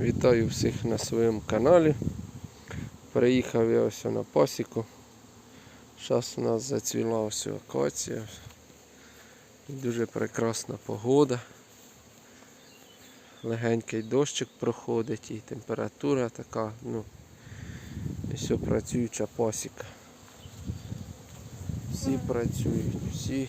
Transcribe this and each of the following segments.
Вітаю всіх на своєму каналі. Приїхав я ось на пасіку. Зараз у нас зацвіла ось акація. Дуже прекрасна погода. Легенький дощик проходить і температура така, ну, і все працююча пасіка. Всі працюють, всі.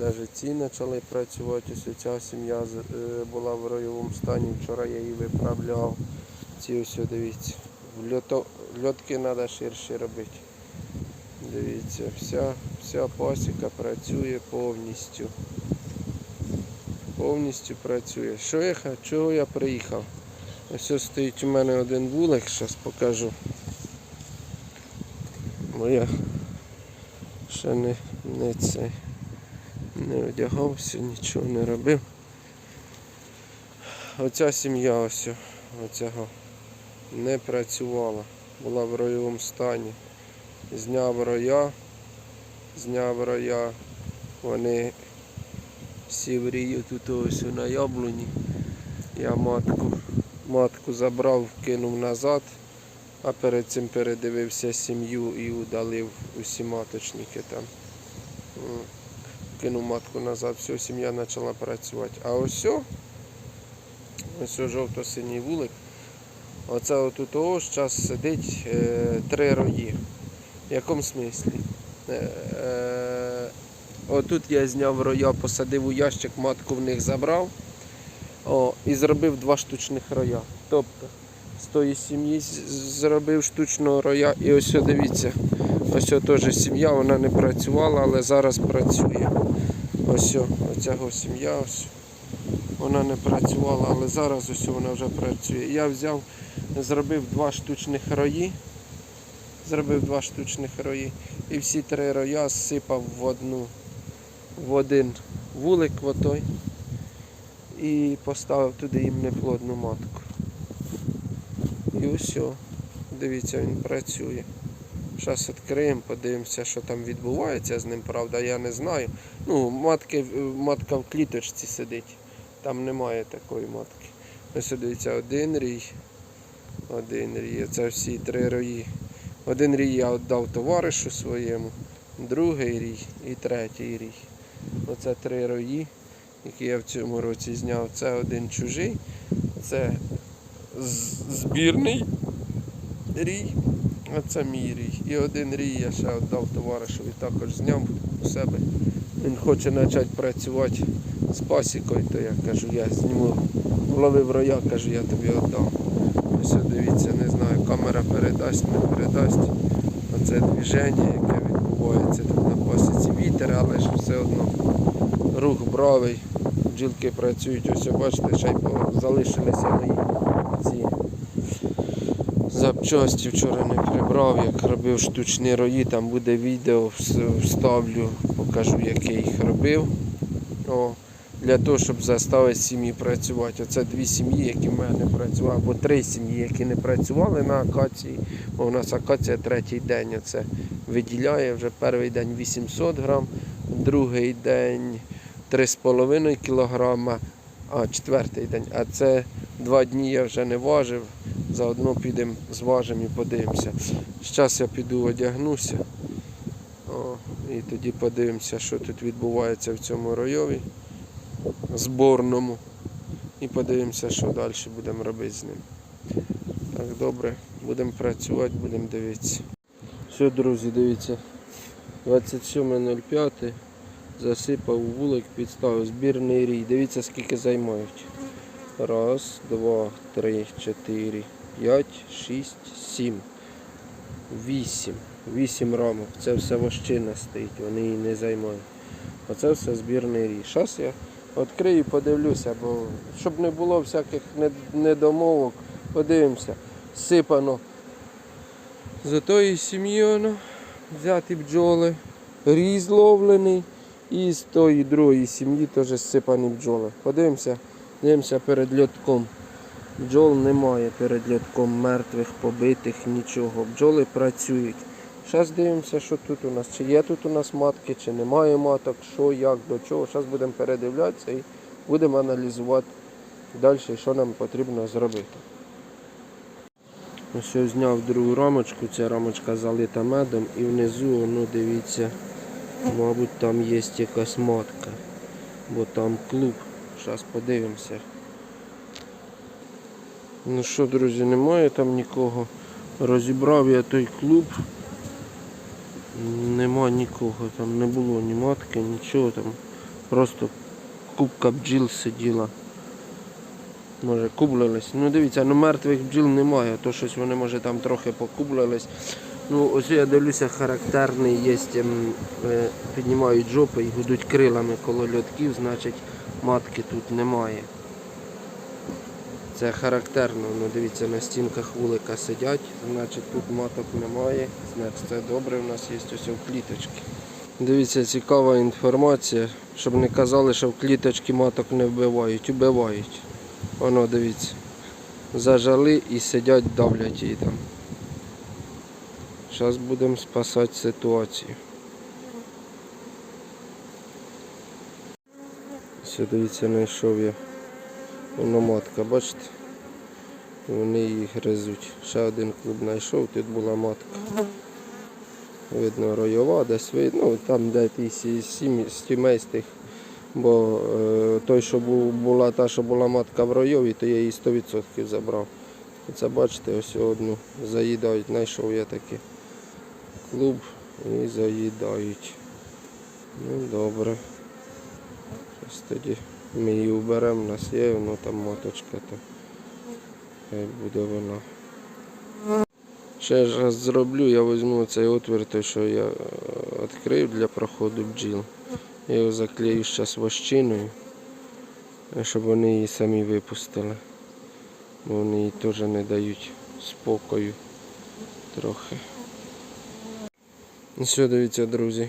Навіть ці почали працювати. Ось ця сім'я е, була в ройовому стані. Вчора я її виправляв. Ці ось дивіться. Льото, льотки треба ширше робити. Дивіться, вся, вся пасіка працює повністю. Повністю працює. Що я, чого я приїхав? Ось стоїть у мене один вулик, зараз покажу. Бо я ще не, не цей не одягався, нічого не робив. Оця сім'я ось оцього не працювала, була в ройовому стані. Зняв роя, зняв роя, вони всі в рію тут ось на яблуні. Я матку, матку забрав, кинув назад, а перед цим передивився сім'ю і удалив усі маточники там. Кинув матку назад, все, сім'я почала працювати. А ось ось жовто-синій вулик. Оце отут ось зараз сидить е, три рої. В якому смислі? Е, е, отут я зняв роя, посадив у ящик, матку в них забрав о, і зробив два штучних роя. Тобто з тої сім'ї зробив штучного роя. І ось дивіться, ось теж сім'я, вона не працювала, але зараз працює. Ось о, оцього сім'я. Вона не працювала, але зараз ось вона вже працює. Я взяв, зробив два штучних рої. Зробив два штучних рої. І всі три роя зсипав в одну, в один вулик в отой. І поставив туди їм неплодну матку. І ось, дивіться, він працює. Зараз відкриємо, подивимося, що там відбувається з ним, правда, я не знаю. Ну, матки, матка в кліточці сидить. Там немає такої матки. Ось дивіться, один рій. Один рій. Це всі три рої. Один рій я віддав товаришу своєму, другий рій і третій рій. Оце три рої, які я в цьому році зняв. Це один чужий, це збірний рій, а це мій рій. І один рій я ще віддав товаришеві, також зняв у себе. Він хоче почати працювати з пасікою, то я кажу, я зніму, ловив роя, кажу, я тобі віддам. Ось дивіться, не знаю, камера передасть, не передасть. Оце движення, яке відбувається тут на пасіці. Вітер, але ж все одно рух бравий. Бджілки працюють, ось бачите, ще й залишилися мої запчасті вчора не прибрав, як робив штучні рої, там буде відео, вс- вставлю, покажу, як я їх робив. О, для того, щоб заставити сім'ї працювати. Оце дві сім'ї, які в мене працювали, або три сім'ї, які не працювали на акації. Бо у нас акація третій день. Оце виділяє вже перший день 800 грам, другий день 3,5 кілограма, а четвертий день. А це два дні я вже не важив. Заодно підемо зважимо і подивимося. Зараз я піду одягнуся. О, і тоді подивимося, що тут відбувається в цьому райові зборному. І подивимося, що далі будемо робити з ним. Так, добре, будемо працювати, будемо дивитися. Все, друзі, дивіться. 27.05 засипав вулик, підставив збірний рій. Дивіться, скільки займають. Раз, два, три, чотири, п'ять, шість, сім. Вісім. Вісім рамок. Це все вощина стоїть, вони її не займають. Оце все збірний рій. Зараз я відкрию і подивлюся, бо щоб не було всяких недомовок, подивимося. Сипано за тої воно, взяті бджоли, рій зловлений. І з тої другої сім'ї теж сипані бджоли. Подивимося, дивимося перед льотком. Бджол немає перед льотком мертвих, побитих, нічого. Бджоли працюють. Зараз дивимося, що тут у нас. Чи є тут у нас матки, чи немає маток, що, як, до чого. Зараз будемо передивлятися і будемо аналізувати далі що нам потрібно зробити. Ось я зняв другу рамочку, ця рамочка залита медом і внизу, ну дивіться, мабуть там є якась матка, бо там клуб. Зараз подивимося. Ну що, друзі, немає там нікого. Розібрав я той клуб. Нема нікого, там не було ні матки, нічого там. Просто кубка бджіл сиділа. Може кублились. Ну дивіться, ну мертвих бджіл немає, то щось вони може там трохи покублились. Ну ось я дивлюся, характерний є, ем, е, піднімають жопи і гудуть крилами коло льотків, значить матки тут немає. Це характерно, ну дивіться, на стінках вулика сидять, значить тут маток немає, значить це добре, у нас є ось в кліточки. Дивіться, цікава інформація, щоб не казали, що в кліточки маток не вбивають, вбивають. Воно дивіться. Зажали і сидять, давлять її там. Зараз будемо спасати ситуацію. Все, дивіться, знайшов я. Воно матка, бачите? Вони її гризуть. Ще один клуб знайшов, тут була матка. Видно, ройова, десь ну, там де сімей з. Бо е, той, що була та, що була матка в ройові, то я її 100% забрав. Це бачите, ось одну заїдають, знайшов я таки клуб і заїдають. Ну добре. Зараз тоді ми її уберемо, у нас є, воно там маточка, то хай буде вона. Ще ж раз зроблю, я візьму цей отвір, той, що я е, відкрив для проходу бджіл. Я його заклею зараз вощиною, щоб вони її самі випустили. Бо вони їй теж не дають спокою трохи. Ну Все, дивіться, друзі.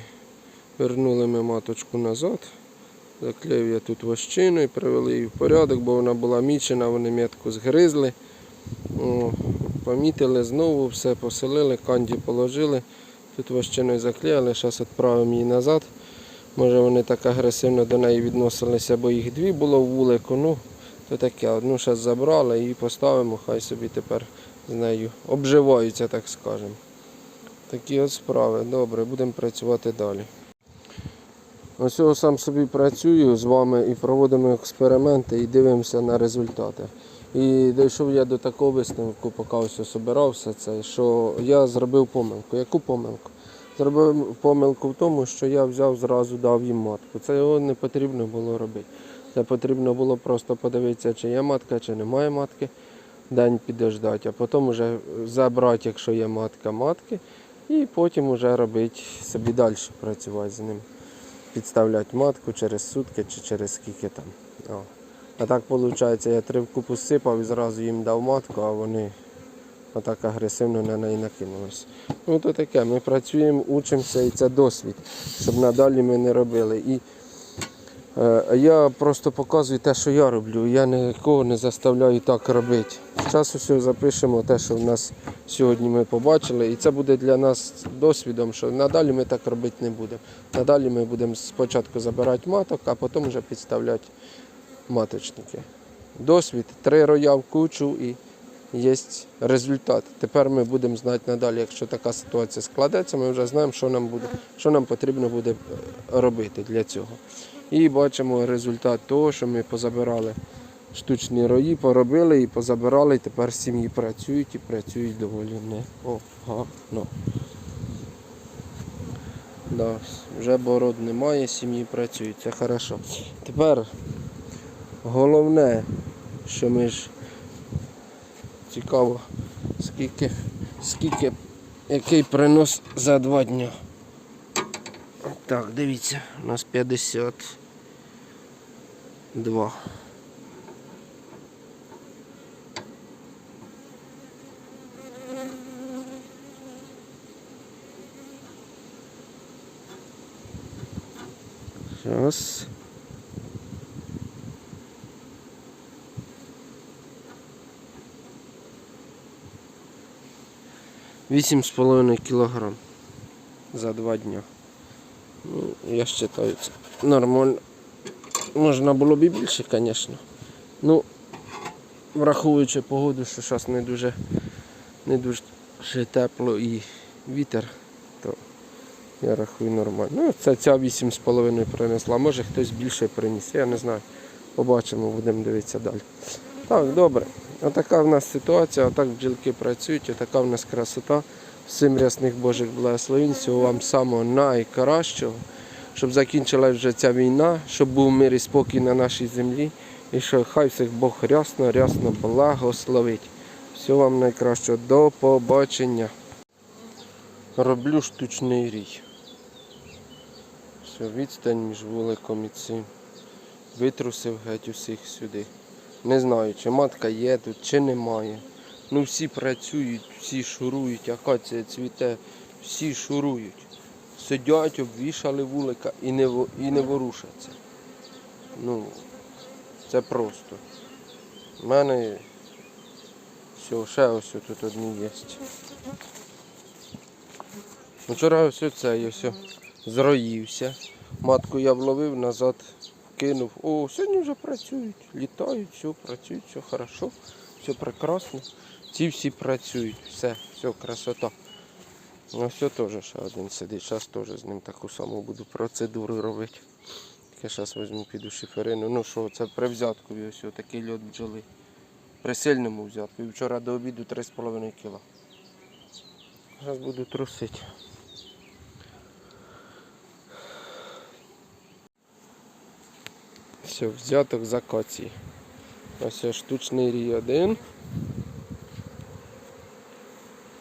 Вернули ми маточку назад. Заклеїв я тут вощиною, привели її в порядок, бо вона була мічена, вони метку згризли. Помітили знову, все поселили, канді положили. Тут вощиною заклеїли, зараз відправимо її назад. Може вони так агресивно до неї відносилися, бо їх дві було в вулику. Ну, то таке, одну зараз забрали і поставимо, хай собі тепер з нею обживаються, так скажемо. Такі от справи. Добре, будемо працювати далі. Ось я сам собі працюю з вами і проводимо експерименти і дивимося на результати. І дійшов я до такого висновку, поки ось собирався, це, що я зробив помилку. Яку помилку? Зробив помилку в тому, що я взяв зразу дав їм матку. Це його не потрібно було робити. Це потрібно було просто подивитися, чи є матка, чи немає матки, день підождати, а потім вже забрати, якщо є матка, матки, і потім вже робити собі далі працювати з ним підставляти матку через сутки чи через скільки там. О. А так виходить, я три в купу сипав і зразу їм дав матку, а вони отак агресивно на неї накинулись. Ну то таке, ми працюємо, учимося і це досвід, щоб надалі ми не робили. І я просто показую те, що я роблю. Я нікого не заставляю так робити. Зараз усе запишемо те, що в нас сьогодні ми побачили, і це буде для нас досвідом, що надалі ми так робити не будемо. Надалі ми будемо спочатку забирати маток, а потім вже підставляти маточники. Досвід, три роя в кучу і є результат. Тепер ми будемо знати надалі, якщо така ситуація складеться, ми вже знаємо, що нам буде, що нам потрібно буде е, робити для цього. І бачимо результат того, що ми позабирали штучні рої, поробили і позабирали, і тепер сім'ї працюють і працюють доволі непогано. Да, вже бород немає, сім'ї працюють, це хорошо. Тепер головне, що ми ж цікаво, скільки, скільки, який принос за два дня. Так, дивіться, у нас 52. Зараз. Вісім з половиною кілограм за два дня. Я вважаю, це нормально. Можна було б і більше, звісно. Ну, враховуючи погоду, що зараз не дуже, не дуже тепло і вітер, то я рахую нормально. Ну, це ця 8,5 принесла. Може хтось більше приніс, я не знаю. Побачимо, будемо дивитися далі. Так, добре. Отака в нас ситуація, отак бджілки працюють, отака в нас красота. Всім рясних Божих благословень, всього вам самого найкращого, щоб закінчилась вже ця війна, щоб був мир і спокій на нашій землі. І що хай всіх Бог рясно, рясно благословить. Всього вам найкращого. До побачення. Роблю штучний рій. Все, відстань між вуликом і цим. Витрусив геть усіх сюди. Не знаю, чи матка є тут, чи немає. Ну всі працюють, всі шурують, акація цвіте, всі шурують. Сидять, обвішали вулика і не, і не ворушаться. Ну, це просто. У мене все, ще ось тут одні є. Вчора ось це ось зроївся. Матку я вловив, назад кинув. О, сьогодні вже працюють, літають, все, працюють, все хорошо, все прекрасно. Ці всі працюють, все, все, красота. Ну все теж ще один сидить. Зараз теж з ним таку саму буду процедуру робити. Тільки зараз візьму піду шиферину. Ну що, це при взяткові ось такий льот бджоли. При сильному взятку. І вчора до обіду 3,5 кг. Зараз буду трусити. Все, взяток з акації. Ось штучний рій один.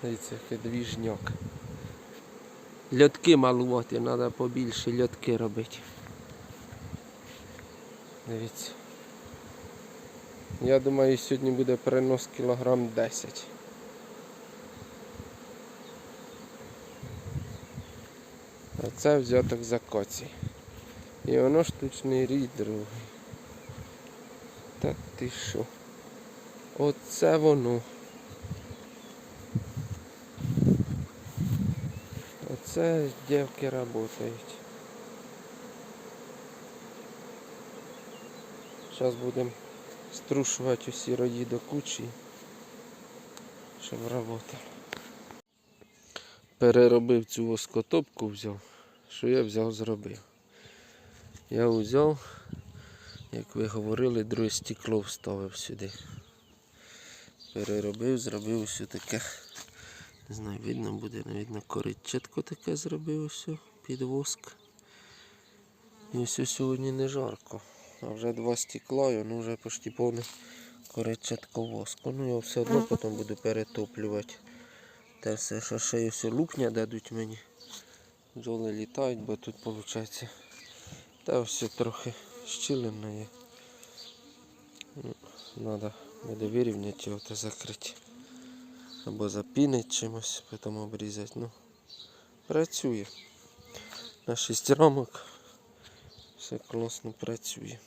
Дивіться, який двіжняк. Льотки малувати, треба побільше льотки робити. Дивіться. Я думаю, сьогодні буде перенос кілограм 10. А це взяток з акації. І воно штучний рій другий. Та ти що? Оце воно. Оце дівки працюють. Зараз будемо струшувати усі рої до кучі, щоб працювали. Переробив цю воскотопку взяв. Що я взяв, зробив. Я взяв, як ви говорили, друге стекло вставив сюди. Переробив, зробив ось таке. Не знаю, видно буде, не видно, коричатко таке зробив ось під воск. І ось сьогодні не жарко. А вже два стекла, і воно вже почти повне коричатко воску. Ну я все одно потім буду перетоплювати. Те все, що ще й ось лупня дадуть мені. Бджоли літають, бо тут виходить. Та все трохи щілина є. Ну, Треба буде вирівняти його та закрити. Або запінить чимось, потім обрізати. Ну, працює. На 6 рамок все класно працює.